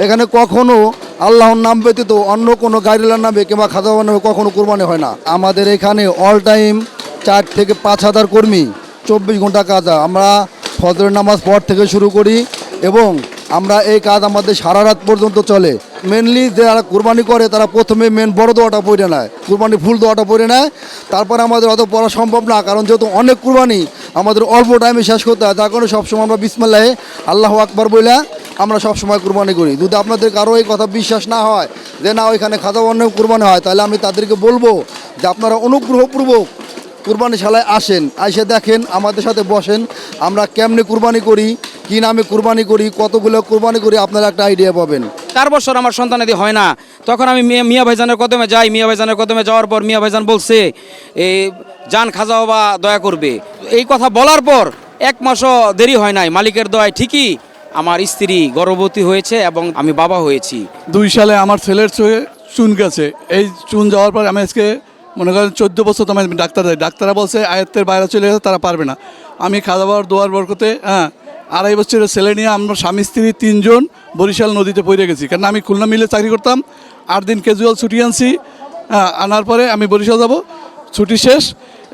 এখানে কখনো আল্লাহর নাম ব্যতীত অন্য কোনো গাইডলার নামে কিংবা খাজা বাবার নামে কখনো কোরবানি হয় না। আমাদের এখানে অল টাইম চার থেকে পাঁচ হাজার কর্মী, চব্বিশ ঘণ্টা কাজ। আমরা ফজরের নামাজ পর থেকে শুরু করি এবং আমরা এই কাজ আমাদের সারা রাত পর্যন্ত চলে। মেনলি যারা কোরবানি করে, তারা প্রথমে মেন বড় দোয়াটা পড়ে নেয়। কোরবানি ফুল দোয়াটা পড়ে নেয়। তারপরে আমাদের অত পড়া সম্ভব না, কারণ যেহেতু অনেক কোরবানি আমাদের অল্প টাইমে শেষ করতে হয়, তার কারণে সবসময় আমরা বিসমাল্লাহে আল্লাহ আকবর বইলা আমরা সবসময় কোরবানি করি। যদি আপনাদের কারও এই কথা বিশ্বাস না হয় যে না, ওইখানে খাজা অন্য কোরবানি হয়, তাহলে আমি তাদেরকে বলব যে আপনারা অনুগ্রহপূর্বক কুরবানি শালায় আসেন এসে দেখেন, আমাদের সাথে বসেন, আমরা কেমনে কুরবানি করি, কি নামে কুরবানি করি, কতগুলো কুরবানি করি, আপনারা একটা আইডিয়া পাবেন। চার বছর আমার সন্তান সন্তানাদি হয় না। তখন আমি মিয়া- মিয়া ভাইজানের কদমে যাই, মিয়া ভাইজানের কদমে যাওয়ার পর মিয়া ভাইজান বলছে এই যান, খাজা বাবা, দয়া করবে। এই কথা বলার পর এক মাসও দেরি হয় নাই, মালিকের দয়ায় ঠিকই আমার স্ত্রী গর্ভবতী হয়েছে এবং আমি বাবা হয়েছি। দুই সালে আমার ছেলের চোখে চুন গেছে। এই চুন যাওয়ার পর আমি আজকে মনে করেন চোদ্দ বছর তো আমি ডাক্তার যাই। ডাক্তাররা বলছে, আয়ত্তের বাইরে চলে গেছে, তারা পারবে না। আমি খাওয়া দাওয়ার দোয়ার বরকতে হ্যাঁ আড়াই বছরের ছেলে নিয়ে আমরা স্বামী, স্ত্রী তিনজন বরিশাল নদীতে পড়ে গেছি। কারণ আমি খুলনা মিলে চাকরি করতাম, আট দিন ক্যাজুয়াল ছুটি আনছি হ্যাঁ আনার পরে আমি বরিশাল যাব। ছুটি শেষ,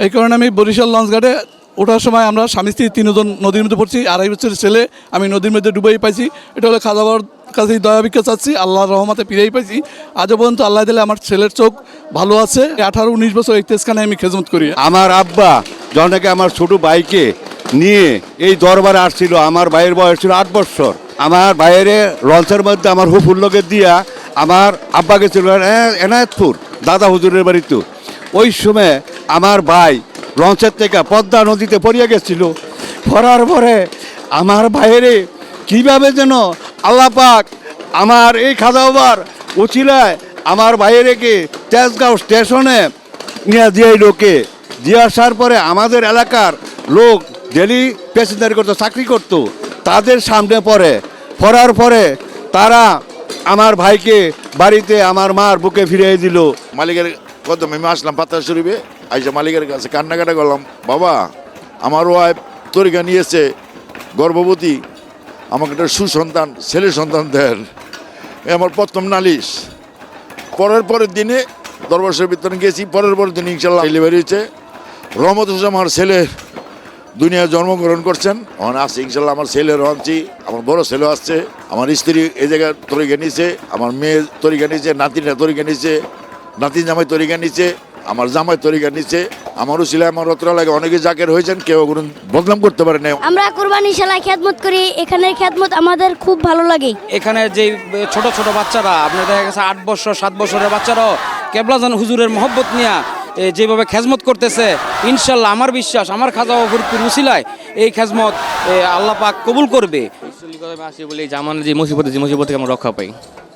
এই কারণে আমি বরিশাল লঞ্চ ঘাটে ওঠার সময় আমরা স্বামী স্ত্রী তিনজন নদীর মধ্যে পড়ছি আড়াই বছরের ছেলে আমি নদীর মধ্যে ডুবেই পাইছি। এটা হলো দাওয়ার কাছে দয়া ভিক্ষা চাচ্ছি, আল্লাহর রহমতে ফিরেই পাইছি। আজও পর্যন্ত আল্লাহ দিলে আমার ছেলের চোখ ভালো আছে। আঠারো উনিশ বছর একত্রিশখানে আমি খেজমত করি। আমার আব্বা যখন আমার ছোট ভাইকে নিয়ে এই দরবারে আসছিল, আমার ভাইয়ের বয়স ছিল আট বছর। আমার ভাইয়ের লঞ্চের মধ্যে আমার হুফুল্লোকে দিয়া আমার আব্বা গেছিল এ- এনায়তপুর, দাদা হুজুরের বাড়িতে। ওই সময় আমার ভাই লঞ্চের থেকে পদ্মা নদীতে পড়িয়া গেছিল। পড়ার পরে আমার বাইরে কীভাবে যেন আল্লাহ পাক আমার এই খাদাবার উচিলায় আমার ভাইয়েরেকে তেজগাঁও স্টেশনে নিয়ে দিয়ে লোকে দিয়ে আসার পরে আমাদের এলাকার লোক ডেলি প্যাসেঞ্জার করতো, চাকরি করতো, তাদের সামনে পড়ে। পড়ার পরে তারা আমার ভাইকে বাড়িতে আমার মার বুকে ফিরিয়ে দিল। মালিকের কদমে আমি আসলাম পাতা শরীফে। আইসা মালিকের কাছে কান্নাকাটা করলাম, বাবা আমার ওয়াইফ তরিকা নিয়েছে, গর্ভবতী, আমাকে একটা সুসন্তান, ছেলে সন্তান দেন। এ আমার প্রথম নালিশ। পরের পরের দিনে দরবার শরীফ ভিতরে গেছি, পরের পরের দিন ইনশাল্লাহ ডেলিভারি হয়েছে। রহমত হোসেন আমার ছেলে দুনিয়ায় জন্মগ্রহণ করছেন। এখন আসছে ইনশাল্লাহ আমার ছেলে রহমছি আমার বড় ছেলে আসছে, আমার স্ত্রী এই জায়গায় তরিকা নিছে আমার মেয়ে তরিকা নিছে নাতিনা তরিকা নিছে নাতি জামাই তরিকা নিছে আমার জামাই তরিকা নিচে আমারও ছিল আমার রত্রা লাগে অনেকে জাকের হয়েছেন কেউ কোনো বদনাম করতে পারে না আমরা কোরবানি শালায় খেদমত করি এখানের খেদমত আমাদের খুব ভালো লাগে। এখানে যে ছোট ছোট বাচ্চারা আপনার দেখা গেছে আট বছর সাত বছরের বাচ্চারাও কেবলাজান হুজুরের মহব্বত নিয়া যেভাবে খেজমত করতেছে ইনশাল্লাহ আমার বিশ্বাস আমার খাজা ফরিদপুর উসিলায় এই খেজমত এ, আল্লাহ পাক কবুল করবে। আসি বলে আমার যে মুসিবত যে মুসিবত থেকে আমরা রক্ষা পাই।